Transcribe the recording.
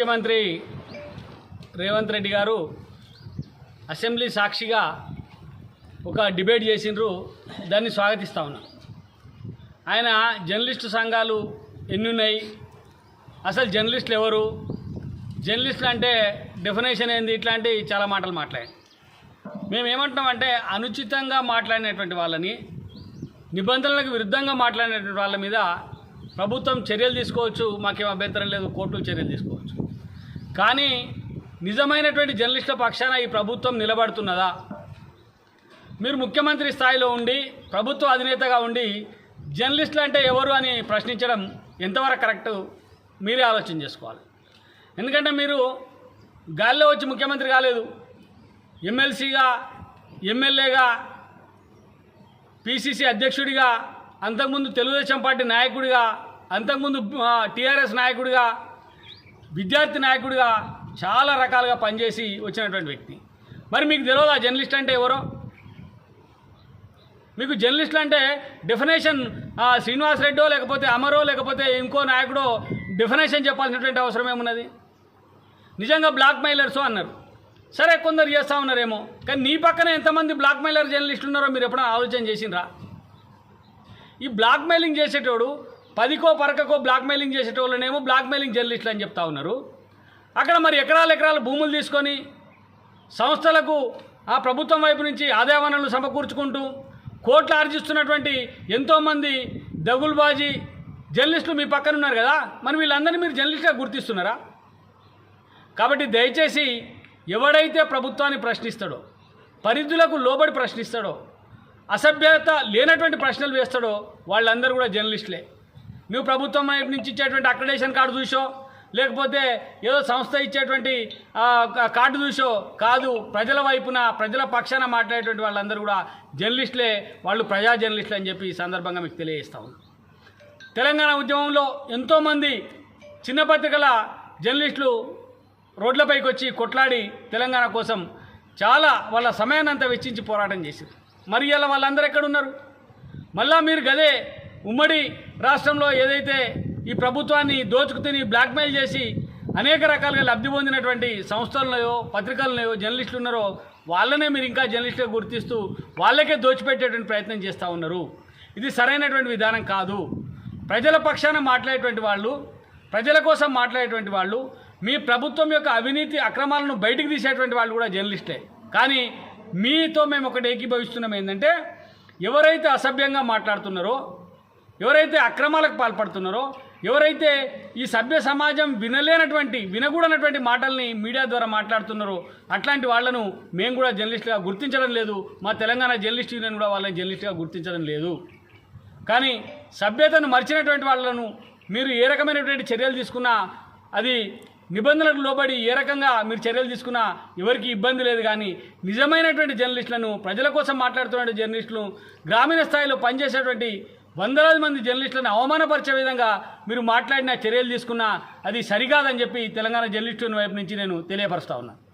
ముఖ్యమంత్రి రేవంత్ రెడ్డి గారు అసెంబ్లీ సాక్షిగా ఒక డిబేట్ చేసిండ్రు. దాన్ని స్వాగతిస్తా ఉన్నా. ఆయన జర్నలిస్టు సంఘాలు ఎన్ని ఉన్నాయి అసలు జర్నలిస్టులు ఎవరు? జర్నలిస్టులు అంటే డెఫినేషన్ ఏంది? ఇట్లాంటి చాలా మాటలు మాట్లాడారు మేము ఏమంటున్నామంటే అనుచితంగా మాట్లాడినటువంటి వాళ్ళని నిబంధనలకు విరుద్ధంగా మాట్లాడినటువంటి వాళ్ళ మీద ప్రభుత్వం చర్యలు తీసుకోవచ్చు. మాకేం అభ్యంతరం లేదు. కోర్టులు చర్యలు తీసుకోవచ్చు. కానీ నిజమైనటువంటి జర్నలిస్టుల పక్షాన ఈ ప్రభుత్వం నిలబడుతున్నదా? మీరు ముఖ్యమంత్రి స్థాయిలో ఉండి ప్రభుత్వ అధినేతగా ఉండి జర్నలిస్టులు అంటే ఎవరు అని ప్రశ్నించడం ఎంతవరకు కరెక్ట్? మీరే ఆలోచన చేసుకోవాలి. ఎందుకంటే మీరు గాల్లో వచ్చి ముఖ్యమంత్రి కాలేదు. ఎమ్మెల్సీగా ఎమ్మెల్యేగా పిసిసి అధ్యక్షుడిగా అంతకుముందు తెలుగుదేశం పార్టీ నాయకుడిగా అంతకుముందు టీఆర్ఎస్ నాయకుడిగా విద్యార్థి నాయకుడిగా చాలా రకాలుగా పనిచేసి వచ్చినటువంటి వ్యక్తి. మరి మీకు తెలియదు ఆ జర్నలిస్ట్ అంటే ఎవరో? మీకు జర్నలిస్టులు అంటే డెఫినేషన్ శ్రీనివాస్ రెడ్డో లేకపోతే అమరో లేకపోతే ఇంకో నాయకుడో డెఫినేషన్ చెప్పాల్సినటువంటి అవసరం ఏమున్నది? నిజంగా బ్లాక్ మెయిలర్స్ అన్నారు. సరే కొందరు చేస్తూ ఉన్నారేమో. కానీ నీ పక్కన ఎంతమంది బ్లాక్ మెయిలర్ జర్నలిస్టులు ఉన్నారో మీరు ఎప్పుడైనా ఆలోచన చేసిండ్రా? ఈ బ్లాక్ మెయిలింగ్ చేసేటోడు పదికో పరకకో బ్లాక్ మెయిలింగ్ చేసేటోళ్ళనేమో బ్లాక్ మెయిలింగ్ జర్నలిస్టులు అని చెప్తా ఉన్నారు. అక్కడ మరి ఎకరాల ఎకరాలు భూములు తీసుకొని సంస్థలకు ఆ ప్రభుత్వం వైపు నుంచి ఆదాయ వనరులు సమకూర్చుకుంటూ కోట్లు ఆర్జిస్తున్నటువంటి ఎంతోమంది దగుల్బాజీ జర్నలిస్టులు మీ పక్కన ఉన్నారు కదా మరి వీళ్ళందరినీ మీరు జర్నలిస్ట్గా గుర్తిస్తున్నారా? కాబట్టి దయచేసి ఎవడైతే ప్రభుత్వాన్ని ప్రశ్నిస్తాడో పరిధులకు లోబడి ప్రశ్నిస్తాడో అసభ్యత లేనటువంటి ప్రశ్నలు వేస్తాడో వాళ్ళందరూ కూడా జర్నలిస్టులే. నువ్వు ప్రభుత్వం వైపు నుంచి ఇచ్చేటువంటి అక్రిడేషన్ కార్డు చూసో లేకపోతే ఏదో సంస్థ ఇచ్చేటువంటి కార్డు చూసో కాదు ప్రజల వైపున ప్రజల పక్షాన మాట్లాడేటువంటి వాళ్ళందరూ కూడా జర్నలిస్టులే వాళ్ళు ప్రజా జర్నలిస్టులు అని చెప్పి ఈ సందర్భంగా మీకు తెలియజేస్తా తెలంగాణ ఉద్యమంలో ఎంతోమంది చిన్న పత్రికల జర్నలిస్టులు రోడ్లపైకి వచ్చి కొట్లాడి తెలంగాణ కోసం చాలా వాళ్ళ సమయాన్ని అంతా వెచ్చించి పోరాటం చేశారు. మరి ఇలా వాళ్ళందరూ ఎక్కడున్నారు? మళ్ళా మీరు గదే ఉమ్మడి రాష్ట్రంలో ఏదైతే ఈ ప్రభుత్వాన్ని దోచుకు తిని బ్లాక్మెయిల్ చేసి అనేక రకాలుగా లబ్ధి పొందినటువంటి సంస్థలనయో పత్రికలనయో జర్నలిస్టులు ఉన్నారో వాళ్ళనే మీరు ఇంకా జర్నలిస్టుగా గుర్తిస్తూ వాళ్ళకే దోచిపెట్టేటువంటి ప్రయత్నం చేస్తూ ఉన్నారు. ఇది సరైనటువంటి విధానం కాదు. ప్రజల పక్షాన మాట్లాడేటువంటి వాళ్ళు ప్రజల కోసం మాట్లాడేటువంటి వాళ్ళు మీ ప్రభుత్వం యొక్క అవినీతి అక్రమాలను బయటికి తీసేటువంటి వాళ్ళు కూడా జర్నలిస్టే. కానీ మీతో మేము ఒకటి ఏకీభవిస్తున్నాం ఏంటంటే ఎవరైతే అసభ్యంగా మాట్లాడుతున్నారో ఎవరైతే అక్రమాలకు పాల్పడుతున్నారో ఎవరైతే ఈ సభ్య సమాజం వినలేనటువంటి వినకూడనటువంటి మాటల్ని మీడియా ద్వారా మాట్లాడుతున్నారో అట్లాంటి వాళ్ళను మేము కూడా జర్నలిస్టుగా గుర్తించడం లేదు. మా తెలంగాణ జర్నలిస్ట్ యూనియన్ కూడా వాళ్ళని జర్నలిస్టుగా గుర్తించడం లేదు. కానీ సభ్యతను మర్చినటువంటి వాళ్ళను మీరు ఏ రకమైనటువంటి చర్యలు తీసుకున్నా అది నిబంధనలకు లోబడి ఏ రకంగా మీరు చర్యలు తీసుకున్నా ఎవరికి ఇబ్బంది లేదు. కానీ నిజమైనటువంటి జర్నలిస్టులను ప్రజల కోసం మాట్లాడుతున్న జర్నలిస్టులు గ్రామీణ స్థాయిలో పనిచేసేటువంటి వందలాది మంది జర్నలిస్టులను అవమానపరిచే విధంగా మీరు మాట్లాడిన చర్యలు తీసుకున్నా అది సరికాదని చెప్పి తెలంగాణ జర్నలిస్టు వైపు నుంచి నేను తెలియపరుస్తా ఉన్నాను